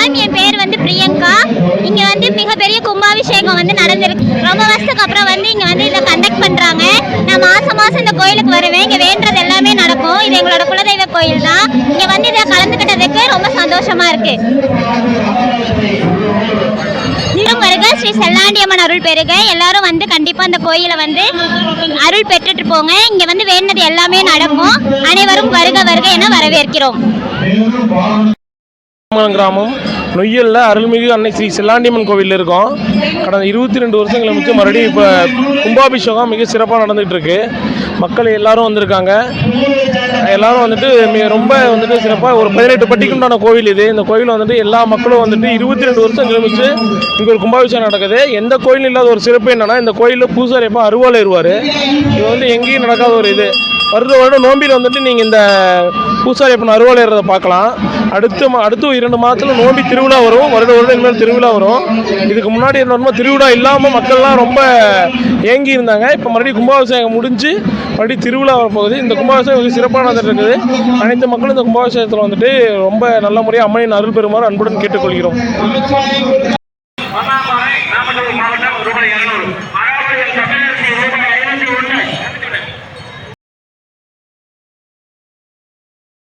Ma'am என் பேர் வந்து பிரியங்கா. இங்கே வந்து மிகப்பெரிய கும்பாபிஷேகம் வந்து நடந்திருக்கு. ரொம்ப வருஷத்துக்கு அப்புறம் வந்து இங்கே வந்து இதை கண்டக்ட் பண்ணுறாங்க நான் மாதம் மாதம் இந்த கோயிலுக்கு வருவேன். இங்கே வேண்டது எல்லாமே நடக்கும். இது எங்களோட குலதெய்வ கோயில் தான். இங்கே வந்து இதை கலந்துக்கிட்டதுக்கு ரொம்ப சந்தோஷமாக இருக்கு. நீரும் வருக. ஸ்ரீ செல்லாண்டியம்மன் அருள் பெருக எல்லாரும் வந்து கண்டிப்பா அந்த கோயிலை வந்து அருள் பெற்றுட்டு போங்க. இங்க வந்து வேண்டது எல்லாமே நடக்கும். அனைவரும் வருக வருக என வரவேற்கிறோம். கிராமம். நொய்யலில் அருள்மிகு அன்னை ஸ்ரீ செல்லாண்டியம்மன் கோவிலில் இருக்கோம். கடந்த இருபத்தி ரெண்டு வருஷங்களை முடிச்சு மறுபடியும் இப்போ கும்பாபிஷேகம் மிக சிறப்பாக நடந்துகிட்டு இருக்கு மக்கள் எல்லாரும் வந்திருக்காங்க. எல்லாரும் வந்துட்டு மிக ரொம்ப வந்துட்டு சிறப்பாக ஒரு பதினெட்டு பட்டிக்குண்டான கோவில் இது. இந்த கோவில் வந்துட்டு எல்லா மக்களும் வந்துட்டு இருபத்தி ரெண்டு வருஷம் கிளம்பிச்சு இங்கே ஒரு கும்பாபிஷேகம் நடக்குது. எந்த கோயில் இல்லாத ஒரு சிறப்பு என்னென்னா இந்த கோயிலில் பூசாரி எப்போ அருவாள் ஏறுவார். இது வந்து எங்கேயும் நடக்காத ஒரு இது. வருட வருடம் நோம்பியில் வந்துட்டு நீங்கள் இந்த பூசாரி அப்பன் அறுவலையிறத பார்க்கலாம். அடுத்த அடுத்து இரண்டு மாதத்தில் நோம்பி திருவிழா வரும். வருட வருடம் இனிமேல் திருவிழா வரும். இதுக்கு முன்னாடி என்னமா திருவிழா இல்லாமல் மக்கள்லாம் ரொம்ப ஏங்கி இருந்தாங்க. இப்போ மறுபடியும் கும்பாபிஷேகம் முடிஞ்சு மறுபடியும் திருவிழா வரப்போகுது இந்த கும்பாபிஷேகம் வந்து சிறப்பானது இருக்குது. அனைத்து மக்களும் இந்த கும்பாபிஷேகத்தில் வந்துட்டு ரொம்ப நல்ல முறையாக அம்மனின் அருள் பெறுமாறு அன்புடன் கேட்டுக்கொள்கிறோம். மாவட்டம் ரூபாய் இரநூறு. அராவலியில் தமிழரசு ரூபாய்